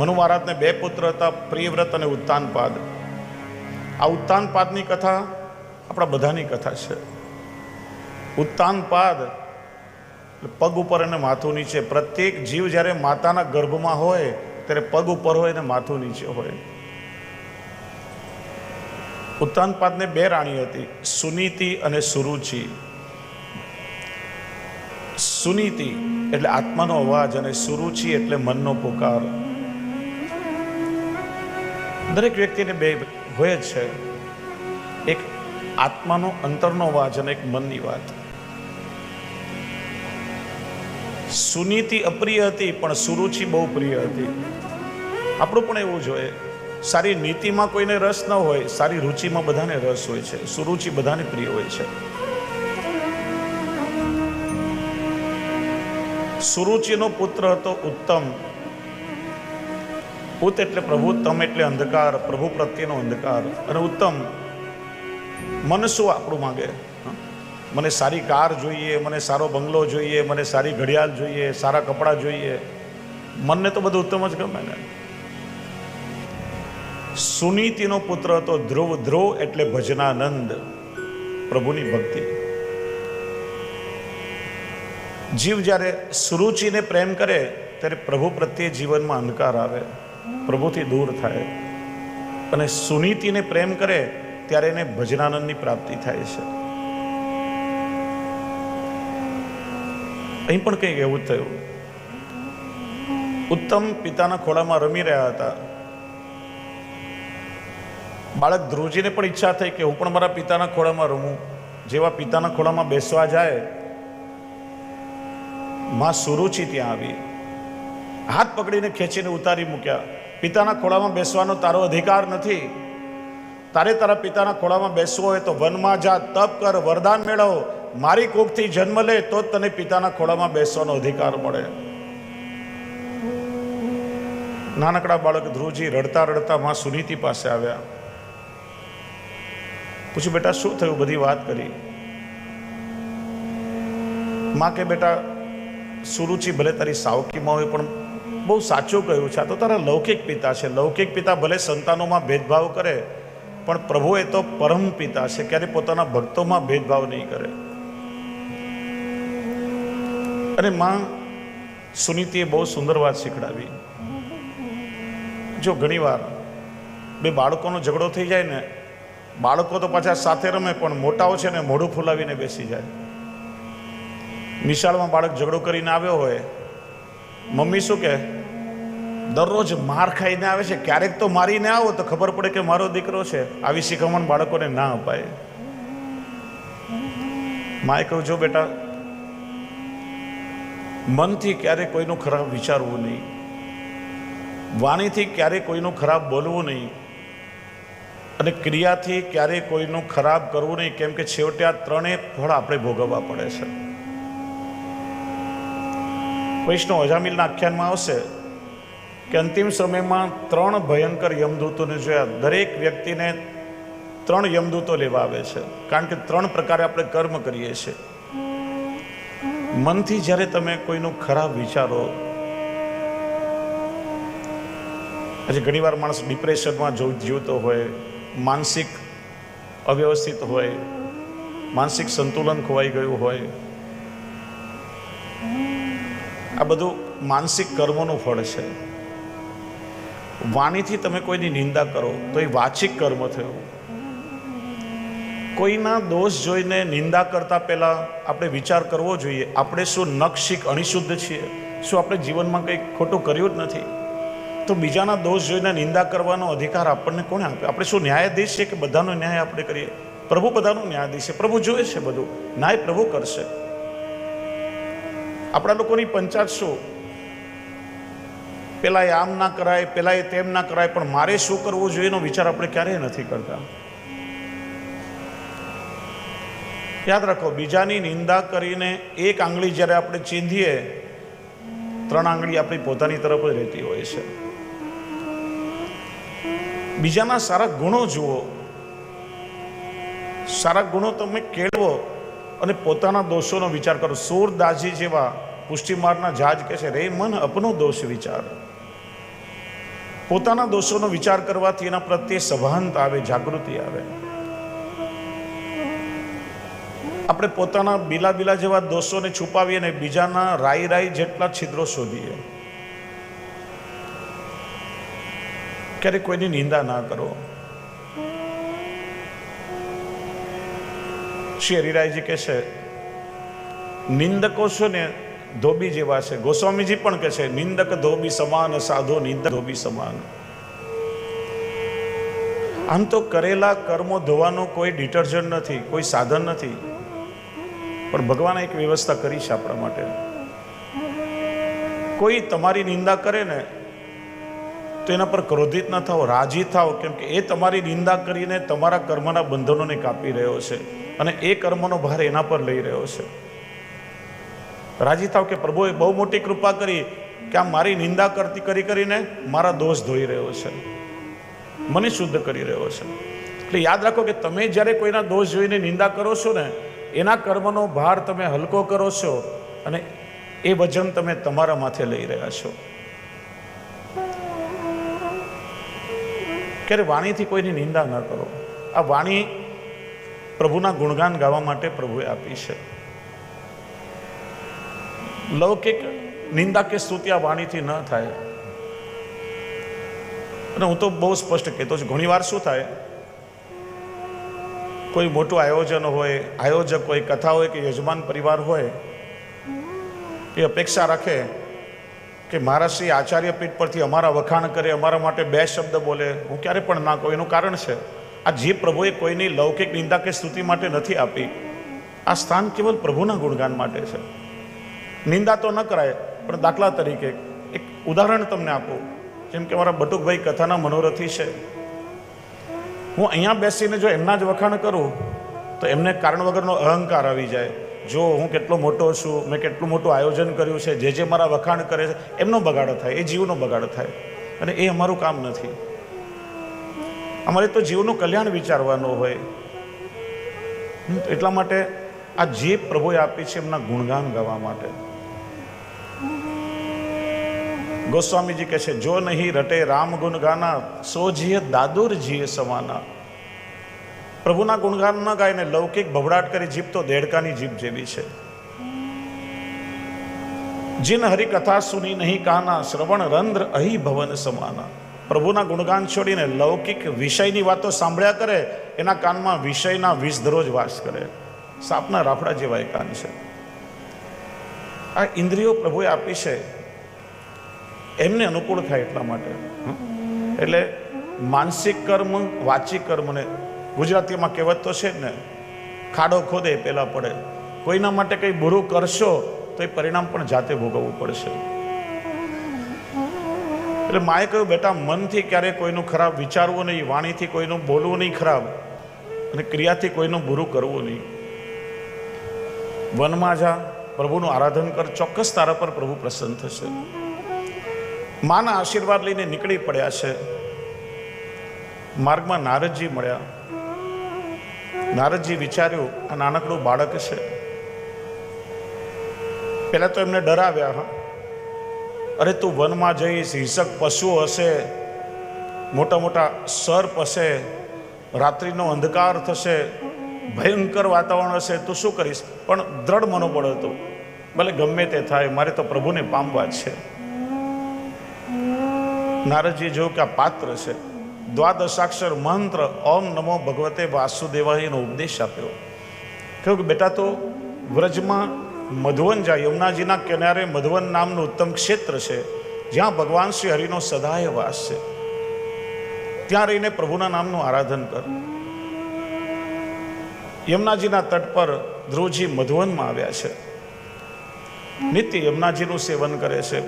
મનુ મહારાજને બે પુત્ર હતા, પ્રિયવ્રત અને ઉત્તાનપાદ આ ઉત્તાનપાદની કથા આપણા બધાની કથા છે. ઉત્તાનપાદ પગ ઉપર અને માથું નીચે. પ્રત્યેક જીવ જ્યારે માતાના ગર્ભમાં હોય, ત્યારે પગ ઉપર હોય અને માથું નીચે હોય. ઉત્તાનપાદને બે રાણી હતી, સુનીતિ અને સુરુચિ. સુનીતિ એટલે આત્માનો અવાજ અને સુરુચિ એટલે મનનો પુકાર. દરેક વ્યક્તિને બે હોય જ છે. એક આત્માનો અંતરનો વાજ અને એક મનની વાત. સુનીતિ અપ્રિય હતી, પણ સુરુચિ બહુ પ્રિય હતી. આપણું પણ એવું જોઈએ સારી નીતિમાં કોઈને રસ ન હોય, સારી રુચિમાં બધાને રસ હોય છે. સુરુચિ બધાને પ્રિય હોય છે. સુરુચિનો પુત્ર હતો ઉત્તમ. ઉત એટલે પ્રભુ તમ એટલે અંધકાર, પ્રભુ પ્રત્યેનો અંધકાર અને ઉત્તમ. મન શું આપણું માંગે? મને સારી કાર જોઈએ, મને સારો બંગલો જોઈએ, મને સારી ઘડિયાળ જોઈએ, સારા કપડાં જોઈએ. મનને તો બધું ઉત્તમ જ ગમે ને. સુનીતિનો પુત્ર હતો ધ્રુવ. ધ્રુવ એટલે ભજનાનંદ, પ્રભુની ભક્તિ. જીવ જ્યારે સુરુચિને પ્રેમ કરે, ત્યારે પ્રભુ પ્રત્યે જીવનમાં અંધકાર આવે. પ્રભુથી દૂર થાય અને સુનીતિને પ્રેમ કરે ત્યારે એને ભજનાનંદની પ્રાપ્તિ થાય છે. અહીં પણ કંઈક એવું થયું. ઉત્તમ પિતાના ખોળામાં રમી રહ્યા હતા. બાળક ધ્રુવજીને પણ ઈચ્છા થઈ કે હું પણ મારા પિતાના ખોળામાં રમું. જેવા પિતાના ખોળામાં બેસવા જાય, માં સુરુચિ ત્યાં આવી. હાથ પકડીને ખેંચીને ઉતારી મૂક્યા. પિતાના ખોળામાં બેસવાનો તારો અધિકાર નથી. તારે તારા પિતાના ખોળામાં બેસવો હોય તો વનમાં જા, તપ કર, વરદાન મેળવ. મારી કોખથી જન્મ લે તો જ તને પિતાના ખોળામાં બેસવાનો અધિકાર મળે. નાનકડા બાળક ધ્રુવજી રડતા રડતા માં સુનીતિ પાસે આવ્યા. પૂછ્યું, બેટા, શું થયું બધી વાત કરી? માં કે, બેટા, સુરુચિ ભલે તારી સાવકીમાં હોય, પણ બહુ સાચું કહ્યું છે. આ તો તારા લૌકિક પિતા છે. લૌકિક પિતા ભલે સંતાનોમાં ભેદભાવ કરે, પણ પ્રભુ એ તો પરમ પિતા છે. ક્યારે પોતાના ભક્તોમાં ભેદભાવ નહીં કરે. અને માં સુનીતિએ બહુ સુંદર વાત શીખડાવી. જો ઘણીવાર બે બાળકોનો ઝઘડો થઈ જાય ને, બાળકો તો પાછા સાથે રમે, પણ મોટાઓ છે ને મોઢું ફૂલાવીને બેસી જાય. નિશાળમાં બાળક ઝઘડો કરીને આવ્યો હોય મમ્મી શું કે દરરોજ માર ખાઈને આવે છે, ક્યારેક તો મારીને આવો તો ખબર પડે કે મારો દીકરો છે. આવી શિખામણ બાળકોને ના અપાય. માએ કહ્યું, જો બેટા, મનથી ક્યારે કોઈનું ખરાબ વિચારવું નહીં. વાણીથી ક્યારે કોઈનું ખરાબ બોલવું નહીં. અને ક્રિયાથી ક્યારેય કોઈનું ખરાબ કરવું નહીં. કેમ કે છેવટે આ ત્રણેય ફળ આપણે ભોગવવા પડે છે. વૈષ્ણવ અજામિલના આખ્યાનમાં આવશે કે અંતિમ સમયમાં ત્રણ ભયંકર યમદૂતોને જોયા દરેક વ્યક્તિને ત્રણ યમદૂતો લેવા આવે છે. કારણ કે ત્રણ પ્રકારે આપણે કર્મ કરીએ છીએ. મનથી જ્યારે તમે કોઈનું ખરાબ વિચારો, આજે ઘણીવાર માણસ ડિપ્રેશનમાં જીવતો હોય, માનસિક અવ્યવસ્થિત હોય, માનસિક સંતુલન ખોવાઈ ગયું હોય આ બધું માનસિક કર્મોનું ફળ છે. વાણીથી તમે કોઈની નિંદા કરો તો એ વાચિક કર્મ થયો. કોઈના દોષ જોઈને નિંદા કરતા પહેલા આપણે વિચાર કરવો જોઈએ, આપણે શું નક્ષિક અણિશુદ્ધ છીએ, શું આપણે જીવનમાં કંઈક ખોટું કર્યું જ નથી? તો બીજાના દોષ જોઈને નિંદા કરવાનો અધિકાર આપણને કોણે આપ્યો? આપણે શું ન્યાયાધીશ છે કે બધાનો ન્યાય આપણે કરીએ? પ્રભુ બધાનો ન્યાયાધીશ છે, પ્રભુ જોએ છે બધું. ન્યાય પ્રભુ કરશે. આપણા લોકોની પંચાયત શું? પેલા એ આમ ના કરાય, પેલા એ તેમ ના કરાય, પણ મારે શું કરવું જોઈએ એનો વિચાર આપણે ક્યારેય નથી કરતા. યાદ રાખો, બીજાની નિંદા કરીને એક આંગળી જ્યારે આપણે ચીંધીએ, ત્રણ આંગળી આપણી પોતાની તરફ જ રહેતી હોય છે. બીજાના સારા ગુણો જુઓ. સારા ગુણો તમે કેળવો. અને પોતાના દોષોનો વિચાર કરો. સૂરદાસજી જેવા પુષ્ટિમાર્ગના જાજ કહે છે, રે મન અપનો દોષ વિચાર. પોતાના દોષોનો વિચાર કરવાથી એના પ્રત્યે સભાનત આવે, જાગૃતિ આવે. આપણે પોતાના બીલા બીલા જેવા દોષોને છુપાવીએ ને બીજાના રાઈ રાઈ જેટલા છિદ્રો શોધીએ. ક્યારેક કોઈની નિંદા ના કરો. શ્રી હરિરાયજી કહે છે, નિંદકો છે ને ધોબી જેવા છે. ગોસ્વામીજી પણ કહે છે, નિંદક ધોબી સમાન, સાધો નિંદક ધોબી સમાન. આમ તો કરેલા કર્મો ધોવાનો કોઈ ડિટર્જન્ટ નથી, કોઈ સાધન નથી, પણ ભગવાને એક વ્યવસ્થા કરી છે આપણા માટે. કોઈ તમારી નિંદા કરે ને, તો એના પર ક્રોધિત ન થાઓ, રાજી થાઓ, કેમ કે એ તમારી નિંદા કરીને તમારા કર્મના બંધનોને કાપી રહ્યો છે. અને એ કર્મનો ભાર એના પર લઈ રહ્યો છે. રાજી થાવ કે પ્રભુએ બહુ મોટી કૃપા કરી કે આ મારી નિંદા કરતી કરી કરીને મારા દોષ ધોઈ રહ્યો છે. મને શુદ્ધ કરી રહ્યો છે. એટલે યાદ રાખો કે તમે જ્યારે કોઈના દોષ જોઈને નિંદા કરો છો ને, એના કર્મનો ભાર તમે હલકો કરો છો અને એ વજન તમે તમારા માથે લઈ રહ્યા છો. ક્યારે વાણીથી કોઈની નિંદા ન કરો. આ વાણી પ્રભુના ગુણગાન ગાવા માટે પ્રભુએ આપી છે. લૌકિક નિંદા કે સ્તુતિ વાણીથી ન થાય. અને હું તો બહુ સ્પષ્ટ કહેતો છું, ઘણીવાર શું થાય? કોઈ મોટું આયોજન હોય, આયોજક હોય, કથા હોય કે યજમાન પરિવાર હોય, એ અપેક્ષા રાખે કે મારા શ્રી આચાર્ય પીઠ પરથી અમારા વખાણ કરે, અમારા માટે બે શબ્દ બોલે. હું ક્યારે પણ ના કહું, એનું કારણ છે. આ જે પ્રભુએ કોઈની લૌકિક નિંદા કે સ્તુતિ માટે નથી આપી, આ સ્થાન કેવલ પ્રભુના ગુણગાન માટે છે. નિંદા તો ન કરાય, પણ દાખલા તરીકે એક ઉદાહરણ તમને આપું, જેમ કે મારા બટુકભાઈ કથાના મનોરથી છે. હું અહીંયા બેસીને જો એમના જ વખાણ કરું, તો એમને કારણ વગરનો અહંકાર આવી જાય. જો હું કેટલો મોટો છું, મેં કેટલું મોટું આયોજન કર્યું છે, જે જે મારા વખાણ કરે છે, એમનો બગાડો થાય, એ જીવનો બગાડો થાય. અને એ અમારું કામ નથી. અમારે તો જીવનું કલ્યાણ વિચારવાનું હોય. એટલા માટે આ જે પ્રભુએ આપી છે એમના ગુણગાન ગાવા માટે. ગોસ્વામીજી કહે છે, જો નહીં રટે રામ ગુણગાના સોજીએ સો દાદુર જીએ સમાના. પ્રભુના ગુણગાન ન ગાઈને લૌકિક ભભડાટ કરી જીભ તો દેડકાની જીભ જેવી છે. જીન હરિકથા સુની નહીં કાના, શ્રવણ રંધ્ર અહી ભવન સમાના. પ્રભુના ગુણગાન છોડીને લૌકિક વિષયની વાતો સાંભળ્યા કરે, એના કાનમાં વિષયના વિષ દરરોજ વાસ કરે. સાપના રાફડા જેવા એ કાન છે. આ ઇન્દ્રિયો પ્રભુએ આપી છે. એમને અનુકૂળ થાય એટલા માટે? એટલે માનસિક કર્મ, વાચિક કર્મને ગુજરાતીમાં કહેવત તો છે ને, ખાડો ખોદે પહેલાં પડે. કોઈના માટે કંઈ બુરું કરશો તો એ પરિણામ પણ જાતે ભોગવવું પડશે. એટલે માએ કહ્યું, બેટા, મનથી ક્યારેય કોઈનું ખરાબ વિચારવું નહીં, વાણીથી કોઈનું બોલવું નહીં ખરાબ અને ક્રિયાથી કોઈનું બુરું કરવું નહીં. વનમાં જા, પ્રભુનું આરાધન કર, ચોક્કસ તારા પર પ્રભુ પ્રસન્ન થશે. માના આશીર્વાદ લઈને નીકળી પડ્યા છે. માર્ગમાં નારદજી મળ્યા. નારદજી વિચાર્યું, આ નાનકડું બાળક છે. પહેલાં તો એમને ડરાવ્યા, હા. અરે તું વનમાં જઈશ હિંસક પશુઓ હશે મોટા મોટા સર્પ હશે, રાત્રિનો અંધકાર થશે, ભયંકર વાતાવરણ હશે, તું શું કરીશ? પણ દ્રઢ મનોબળ હતું. ભલે ગમે તે થાય, મારે તો પ્રભુને પામવા છે. નારદજી જોયું કે આ પાત્ર છે. દ્વાદશાક્ષર મંત્ર ઓમ નમો ભગવતે વાસુદેવાયનો ઉપદેશ આપ્યો. કહ્યું કે બેટા, તો વ્રજમાં મધવન જાય, યમુનાજીના કિનારે મધવન નામનું ઉત્તમ ક્ષેત્ર છે, જ્યાં ભગવાન શ્રી હરિનો સદાય વાસ છે. ત્યાં રહીને પ્રભુના નામનું આરાધન કર. યમુનાજીના તટ પર ધ્રુવજી મધુવનમાં આવ્યા છે. નિત્ય યમુનાજીનું સેવન કરે છે,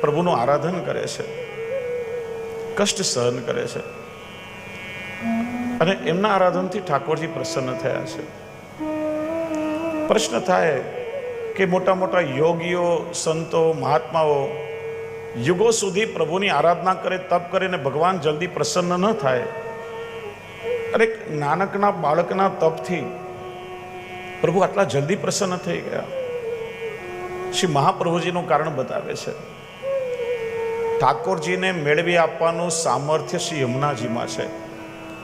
પ્રભુનું આરાધન કરે છે, કષ્ટ સહન કરે છે. અને એમના આરાધનથી ઠાકોરજી પ્રસન્ન થયા છે. પ્રશ્ન થાય કે મોટા મોટા યોગીઓ, સંતો, મહાત્માઓ યુગો સુધી પ્રભુની આરાધના કરે, તપ કરીને ભગવાન જલ્દી પ્રસન્ન ન થાય. એક નાનકના બાળકના તપથી પ્રભુ આટલા જલ્દી પ્રસન્ન થઈ ગયા. શ્રી મહાપ્રભુજીનું કારણ બતાવે છે. ઠાકોરજીને મેળવી આપવાનું સામર્થ્ય શ્રી યમુનાજીમાં છે.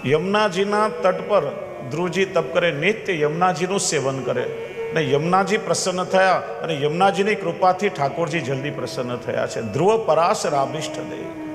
યમુનાજીના તટ પર ધ્રુવજી તપ કરે, નિત્ય યમુનાજીનું સેવન કરે. અને યમુનાજી પ્રસન્ન થયા અને યમુનાજીની કૃપાથી ઠાકોરજી જલ્દી પ્રસન્ન થયા છે. ધ્રુવ પરાશ રાભિષ્ઠ દે